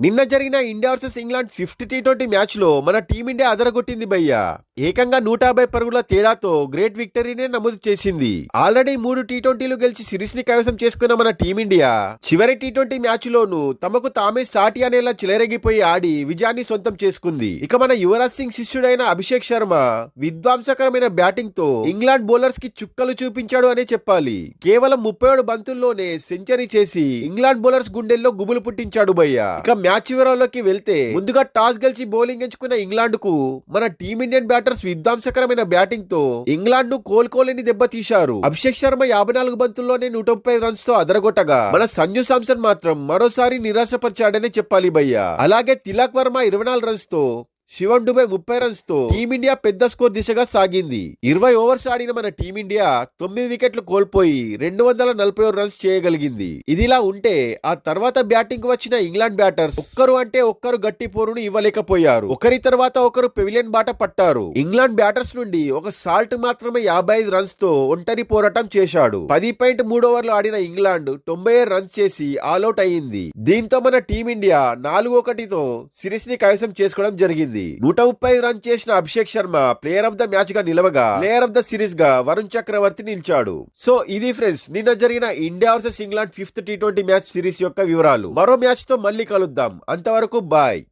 నిన్న జరిగిన India versus England fifth T twenty మ్యాచ్లో మన టీమిండియా అదరగొట్టింది భయ్యా. ఏకంగా నూట యాభై పరుగుల తేడాతో గ్రేట్ విక్టరీనే నమోదు చేసింది. ఆల్రెడీ మూడు టీ ట్వంటీలు గెలిచి సిరీస్ని కైవసం చేసుకున్న మన టీమిండియా చివరి టీ ట్వంటీ మ్యాచ్ లోను తమకు తామే సాటి అనేలా చిలరెగిపోయి ఆడి విజయాన్ని సొంతం చేసుకుంది. ఇక మన యువరాజ్ సింగ్ శిష్యుడైన అభిషేక్ శర్మ విధ్వంసకరమైన బ్యాటింగ్తో ఇంగ్లాండ్ బౌలర్స్కి చుక్కలు చూపించాడు అనే చెప్పాలి. కేవలం ముప్పై ఏడు బంతుల్లోనే సెంచరీ చేసి ఇంగ్లాండ్ బౌలర్స్ గుండెల్లో గుబులు పుట్టించాడు భయ్య. ఇక మ్యాచ్ వివరాల్లోకి వెళ్తే ముందుగా టాస్ గెలిచి బౌలింగ్ ఎంచుకున్న ఇంగ్లాండ్కు మన టీమిండియన్ బ్యాటర్స్ విధ్వంసకరమైన బ్యాటింగ్తో ఇంగ్లాండ్ను కోలుకోలేని దెబ్బతీశారు అభిషేక్ శర్మ యాభై నాలుగు బంతుల్లోనే నూట ముప్పై రన్స్తో అదరగొట్టగా మన సంజు సామ్సన్ మాత్రం మరోసారి నిరాశపరిచాడనే చెప్పాలి భయ్య. అలాగే తిలక్ వర్మ ఇరవై నాలుగు రన్స్తో శివన్ డుబే ముప్పై రన్స్తో టీమిండియా పెద్ద స్కోర్ దిశగా సాగింది. ఇరవై ఓవర్స్ ఆడిన మన టీమిండియా తొమ్మిది వికెట్లు కోల్పోయి రెండు వందల నలభై రన్స్ చేయగలిగింది. ఇదిలా ఉంటే ఆ తర్వాత బ్యాటింగ్ వచ్చిన ఇంగ్లాండ్ బ్యాటర్స్ ఒక్కరు అంటే ఒక్కరు గట్టి పోరును ఇవ్వలేకపోయారు. ఒకరి తర్వాత ఒకరు పెవిలియన్ బాట పట్టారు. ఇంగ్లాండ్ బ్యాటర్స్ నుండి ఒక సాల్ట్ మాత్రమే యాభై ఐదు రన్స్తో ఒంటరి పోరాటం చేశాడు. పది పాయింట్ మూడు ఓవర్లు ఆడిన ఇంగ్లాండ్ తొంభై ఏడు రన్స్ చేసి ఆల్అౌట్ అయింది దీంతో మన టీమిండియా నాలుగు ఒకటితో సిరీస్ని కైవసం చేసుకోవడం జరిగింది. నూట ముప్పై రన్ చేసిన Abhishek Sharma player of the మ్యాచ్గా నిలవగా ప్లేయర్ ఆఫ్ ద సిరీస్గా వరుణ్ చక్రవర్తి నిలిచాడు. సో ఇది ఫ్రెండ్స్ నిన్న జరిగిన India versus England fifth T twenty match series యొక్క వివరాలు. మరో మ్యాచ్తో మళ్ళీ కలుద్దాం. అంతవరకు బాయ్.